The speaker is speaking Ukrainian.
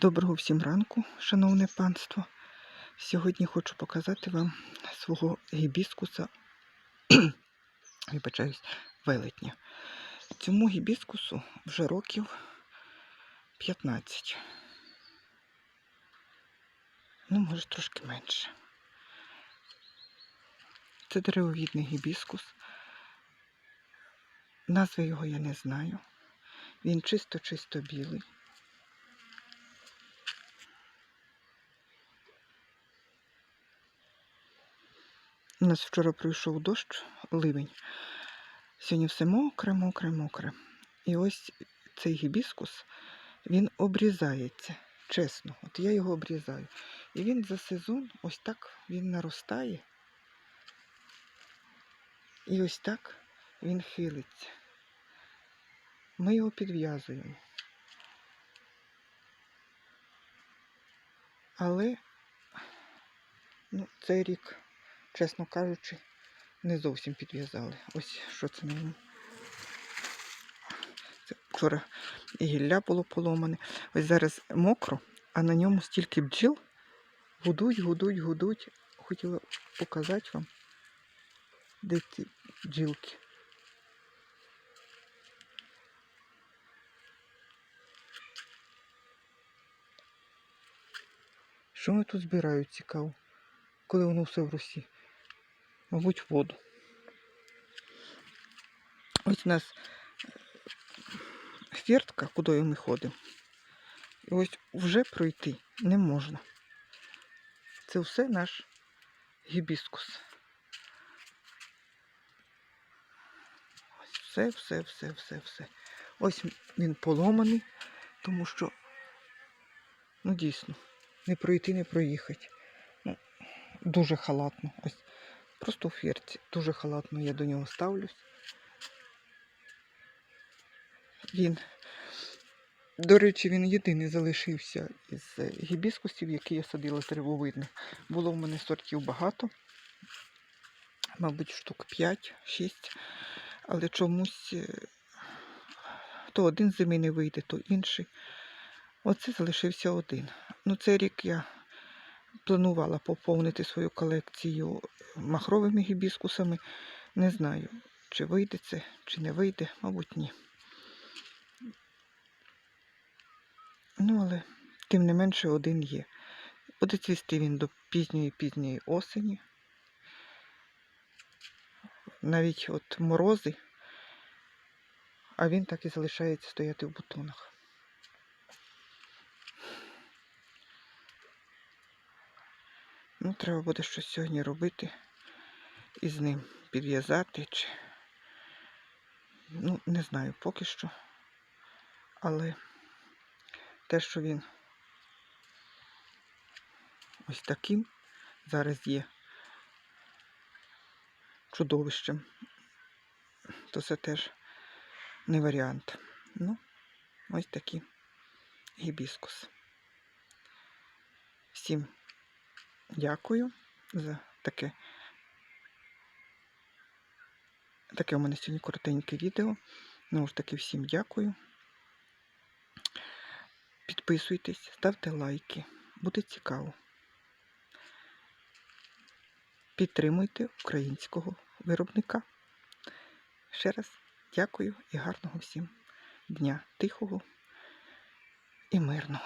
Доброго всім ранку, шановне панство. Сьогодні хочу показати вам свого гібіскуса, вибачаюсь, велетня. Цьому гібіскусу вже років 15. Ну, може, трошки менше. Це деревовідний гібіскус. Назви його я не знаю. Він чисто-чисто білий. У нас вчора пройшов дощ, ливень. Сьогодні все мокре, мокре, мокре. І ось цей гібіскус, він обрізається. Чесно, от я його обрізаю. І він за сезон ось так він наростає. І ось так він хилиться. Ми його підв'язуємо. Але ну, цей рік чесно кажучи, не зовсім підв'язали. Ось що це на ньому. Це вчора гілля було поломане. Ось зараз мокро, а на ньому стільки бджіл гудуть, гудуть, гудуть. Хотіла показати вам, де ці бджілки. Що вони тут збирають цікаво, коли воно все в Росії? Мабуть, воду. Ось у нас фіртка, куди ми ходимо. І ось вже пройти не можна. Це все наш гібіскус. Ось все, все, все, все, все. Ось він поломаний, тому що, ну дійсно, не пройти, не проїхати. Ну, Дуже халатно. Ось Просто у ферці. Дуже халатно я до нього ставлюсь. Він, до речі, він єдиний залишився із гібіскусів, які я садила деревовидних. Було в мене сортів багато, мабуть, штук 5-6, але чомусь е, то один зими не вийде, то інший. Оце залишився один. Ну, цей рік я планувала поповнити свою колекцію махровими гібіскусами. Не знаю, чи вийде це, чи не вийде, мабуть, ні. Ну, але, тим не менше, один є. Буде цвісти він до пізньої-пізньої осені. Навіть от морози, а він так і залишається стояти в бутонах. Ну, треба буде щось сьогодні робити і з ним підв'язати чи. Ну, не знаю поки що. Але те, що він ось таким зараз є чудовищем, то це теж не варіант. Ну, ось такий гібіскус. Всім Дякую за таке. Таке у мене сьогодні коротеньке відео. Ну ж таки, всім дякую. Підписуйтесь, ставте лайки. Буде цікаво. Підтримуйте українського виробника. Ще раз дякую і гарного всім дня тихого і мирного.